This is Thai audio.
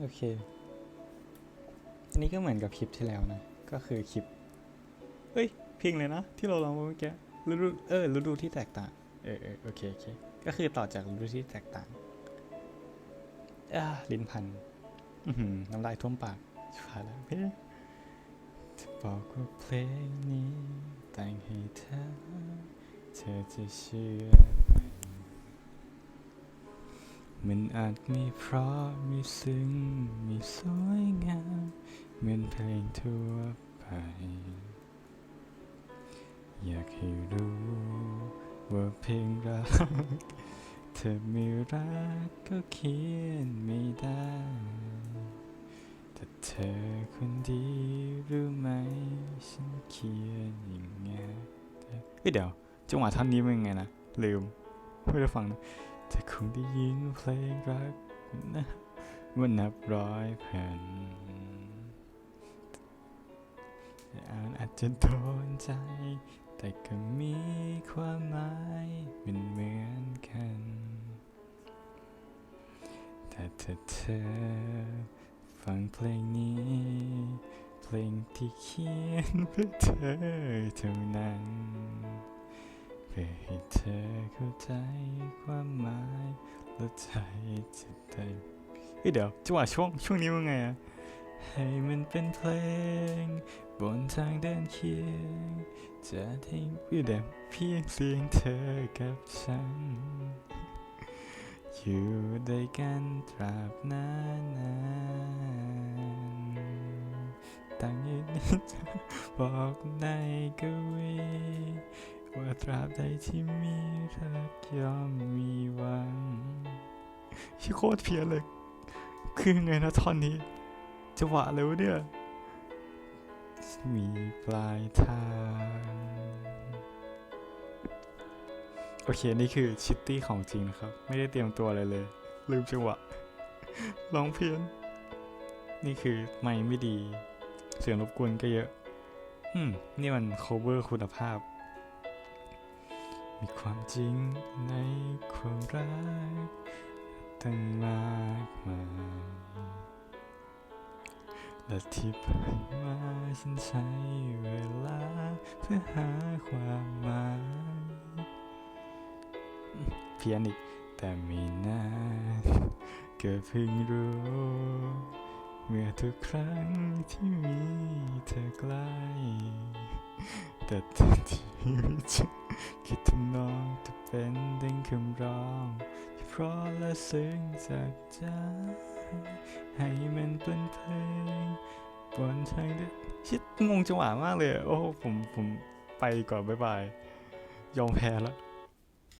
โอเค อันนี้ก็เหมือนกับคลิปที่แล้วนะ ก็คือคลิป เฮ้ยเพลงเลยนะ ที่เราลองเมื่อกี้ฤดูเออฤดูที่แตกต่าง เออเออโอเคโอเค ก็คือต่อจากฤดูที่แตกต่างอ่าลิ้นพันน้ำลายท่วมปากชิบหายแล้วเพ่จะบอกว่าเพลงนี้แต่งให้เธอ เธอจะเชื่อไหม มันอาจมีเพราะมีซึ้งมีสวยงามเหมือนเพลงทั่วไป อยากให้รู้ว่าเพลงรัก เธอไม่รักก็เขียนไม่ได้ แต่เธอคนดีรู้ไหม ฉันเขียนยังไงเฮ้ยเดี๋ยวจังหวะท่อนนี้มันไงนะ ลืมไม่ได้ฟังนะ เธอคงได้ยินเพลงรักนะมันนับร้อยแผ่นแต่อ่านอาจจะโดนใจ แต่ก็มีความหมายเป็นเหมือนกัน แต่ถ้าเธอฟังเพลงนี้ เพลงที่เขียนเพื่อเธอเท่านั้น พื่อให้เธอเข้าใจความหมายและใจจะได้เฮ้ยเดี๋ยวจังหวะช่วงช่วงนี้มันไงอะให้มันเป็นเพลง บนทางเดินเคียง จะทิ้งเพื่อเดิมเพียงเสียงเธอกับฉัน อยู่ด้วยกันตราบนานนานตั้งยืนบอกในกวี ตราบใดที่มีรักย่อมมีหวังชิโคตรเพี้ยนเลย คือไงนะท่อนนี้จังหวะเลยวะเนี่ย มีปลายทาง โอเค นี่คือชิตตี้ของจริงนะครับ ไม่ได้เตรียมตัวอะไรเลย ลืมจังหวะร้องเพี้ยน นี่คือไม่ไม่ดี เสียงรบกวนก็เยอะ อืม นี่มัน cover คุณภาพ มีความจริงในความรักตั้งมากมายและที่ผ่านมาฉันใช้เวลาเพื่อหาความหมายเพียนอีกแต่ไม่นานก็เพิ่งรู้ เมื่อทุกครั้งที่มีเธอใกล้ แต่ทันทีจะ คิดทำนองจะเป็นดังคำร้องที่เพราะและซึ้งจากใจ ให้มันเป็นเพลงบนทางเดินชิดงงจังหวะมากเลย โอ้ผมผมไปก่อน บ๊ายบาย ยอมแพ้แล้ว